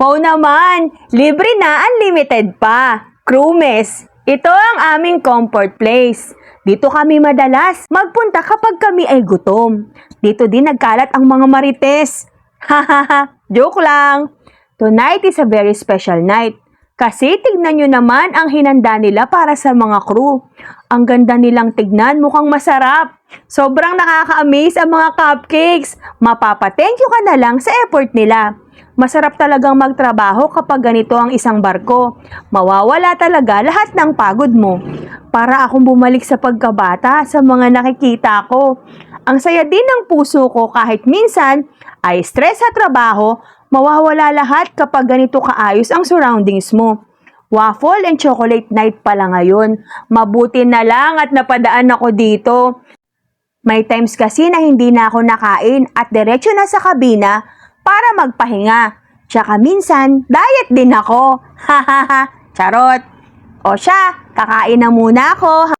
Wow naman! Libre na, unlimited pa. Crewmes, ito ang aming comfort place. Dito kami madalas magpunta kapag kami ay gutom. Dito din nagkalat ang mga marites. Hahaha, joke lang. Tonight is a very special night. Kasi tignan nyo naman ang hinanda nila para sa mga crew. Ang ganda nilang tignan, mukhang masarap. Sobrang nakaka-amaze ang mga cupcakes. Mapapa-thank you ka na lang sa effort nila. Masarap talagang magtrabaho kapag ganito ang isang barko. Mawawala talaga lahat ng pagod mo. Para akong bumalik sa pagkabata sa mga nakikita ko. Ang saya din ng puso ko kahit minsan ay stress sa trabaho, mawawala lahat kapag ganito kaayos ang surroundings mo. Waffle and chocolate night pala ngayon. Mabuti na lang at napadaan ako dito. May times kasi na hindi na ako nakain at diretso na sa kabina para magpahinga. Tsaka minsan, diet din ako. Hahaha, charot. O siya, kakain na muna ako